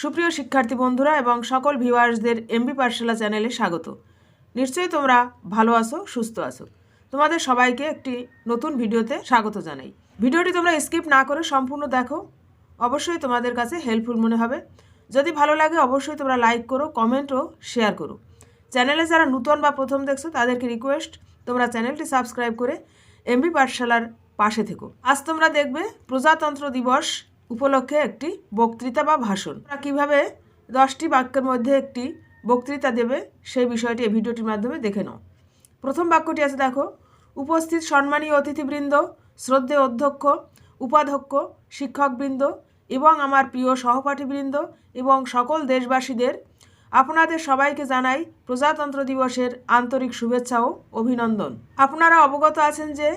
সুপ্রিয় শিক্ষার্থী বন্ধুরা এবং সকল ভিউয়ার্সদের এমবি পাঠশালা চ্যানেলে স্বাগত। নিশ্চয়ই তোমরা ভালো আছো, সুস্থ আছো। তোমাদের সবাইকে একটি নতুন ভিডিওতে স্বাগত জানাই। ভিডিওটি তোমরা স্কিপ না করে সম্পূর্ণ দেখো, অবশ্যই তোমাদের কাছে হেল্পফুল মনে হবে। যদি ভালো লাগে, অবশ্যই তোমরা লাইক করো কমেন্ট ও শেয়ার করো। চ্যানেলে যারা নূতন বা প্রথম দেখছ, তাদেরকে রিকোয়েস্ট তোমরা চ্যানেলটি সাবস্ক্রাইব করে এমবি পাঠশালার পাশে থেকো। আজ তোমরা দেখবে প্রজাতন্ত্র দিবস উপলক্ষে একটি বক্তৃতা বা ভাষণ। তোমরা কীভাবে দশটি বাক্যের মধ্যে একটি বক্তৃতা দেবে, সেই বিষয়টি এই ভিডিওটির মাধ্যমে দেখে নাও। প্রথম বাক্যটি আছে, দেখো, উপস্থিত সম্মানীয় অতিথিবৃন্দ শ্রদ্ধেয় অধ্যক্ষ, উপাধ্যক্ষ, শিক্ষকবৃন্দ এবং আমার প্রিয় সহপাঠীবৃন্দ এবং সকল দেশবাসীদের, আপনাদের সবাইকে জানাই প্রজাতন্ত্র দিবসের আন্তরিক শুভেচ্ছা ও অভিনন্দন। আপনারা অবগত আছেন যে,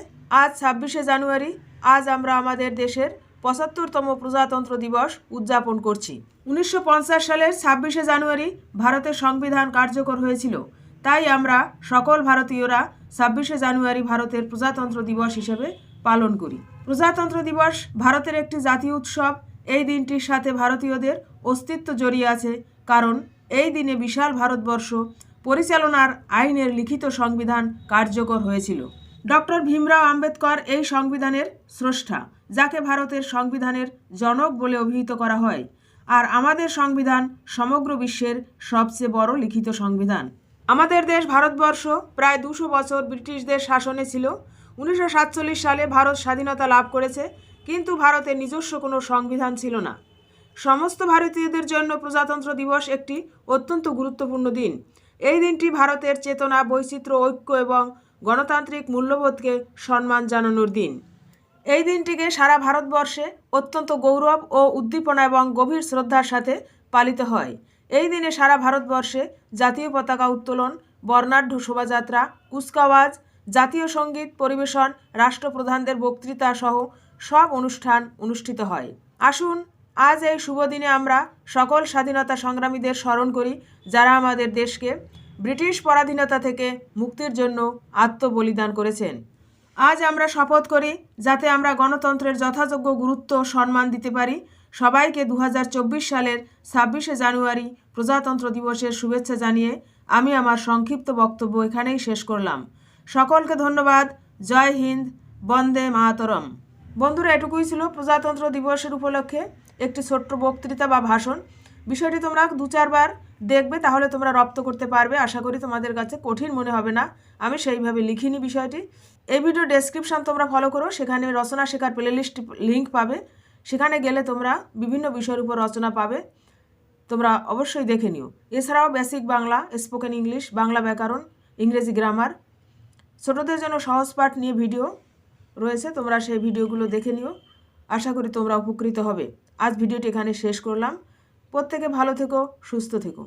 আজ ছাব্বিশে জানুয়ারি, আজ আমরা আমাদের দেশের পঁচাত্তরতম প্রজাতন্ত্র দিবস উদযাপন করছি। উনিশশো পঞ্চাশ সালের ছাব্বিশে জানুয়ারি ভারতের সংবিধান কার্যকর হয়েছিল। তাই আমরা সকল ভারতীয়রা ছাব্বিশে জানুয়ারি ভারতের প্রজাতন্ত্র দিবস হিসেবে পালন করি। প্রজাতন্ত্র দিবস ভারতের একটি জাতীয় উৎসব। এই দিনটির সাথে ভারতীয়দের অস্তিত্ব জড়িয়ে আছে কারণ এই দিনে বিশাল ভারতবর্ষ পরিচালনার আইনের লিখিত সংবিধান কার্যকর হয়েছিল। ডক্টর ভীমরাও আম্বেদকর এই সংবিধানের স্রষ্টা। যাকে ভারতের সংবিধানের জনক বলে অভিহিত করা হয়। আর আমাদের সংবিধান সমগ্র বিশ্বের সবচেয়ে বড় লিখিত সংবিধান। আমাদের দেশ ভারতবর্ষ প্রায় দুশো বছর ব্রিটিশদের শাসনে ছিল। উনিশশো সাতচল্লিশ সালে ভারত স্বাধীনতা লাভ করেছে, কিন্তু ভারতের নিজস্ব কোনো সংবিধান ছিল না। সমস্ত ভারতীয়দের জন্য প্রজাতন্ত্র দিবস একটি অত্যন্ত গুরুত্বপূর্ণ দিন। এই দিনটি ভারতের চেতনা, বৈচিত্র্য, ঐক্য এবং গণতান্ত্রিক মূল্যবোধকে সম্মান জানানোর দিন। এই দিনটিকে সারা ভারতবর্ষে অত্যন্ত গৌরব ও উদ্দীপনা এবং গভীর শ্রদ্ধার সাথে পালিত হয়। এই দিনে সারা ভারতবর্ষে জাতীয় পতাকা উত্তোলন, বর্ণাঢ্য শোভাযাত্রা কুচকাওয়াজ জাতীয় সংগীত পরিবেশন, রাষ্ট্রপ্রধানদের বক্তৃতা সহ সব অনুষ্ঠান অনুষ্ঠিত হয়। আসুন, আজ এই শুভ দিনে আমরা সকল স্বাধীনতা সংগ্রামীদের স্মরণ করি, যারা আমাদের দেশকে ব্রিটিশ পরাধীনতা থেকে মুক্তির জন্য আত্মবলিদান করেছেন। আজ আমরা শপথ করি যাতে আমরা গণতন্ত্রের যথাযোগ্য গুরুত্ব সম্মান দিতে পারি। সবাইকে দু হাজার চব্বিশ সালের ছাব্বিশে জানুয়ারি প্রজাতন্ত্র দিবসের শুভেচ্ছা জানিয়ে আমি আমার সংক্ষিপ্ত বক্তব্য এখানেই শেষ করলাম। সকলকে ধন্যবাদ। জয় হিন্দ। বন্দে মাতরম। বন্ধুরা, এটুকুই ছিল প্রজাতন্ত্র দিবসের উপলক্ষে একটি ছোট্ট বক্তৃতা বা ভাষণ। বিষয়টি তোমরা দু চারবার দেখবে, তাহলে তোমরা রপ্ত করতে পারবে। আশা করি তোমাদের কাছে কঠিন মনে হবে না। আমি সেইভাবে লিখিনি বিষয়টি। এই ভিডিও ডেসক্রিপশন তোমরা ফলো করো। সেখানে রচনা শেখার প্লেলিস্ট লিঙ্ক পাবে। সেখানে গেলে তোমরা বিভিন্ন বিষয়ের উপর রচনা পাবে। তোমরা অবশ্যই দেখে নিও। এছাড়াও basic Bangla spoken English Bangla ব্যাকরণ, ইংরেজি গ্রামার ছোটদের জন্য সহজ পাঠ নিয়ে ভিডিও রয়েছে। তোমরা সেই ভিডিওগুলো দেখে নিও। আশা করি তোমরা উপকৃত হবে। আজ ভিডিওটি এখানে শেষ করলাম। প্রত্যেকে ভালো থেকো, সুস্থ থেকো।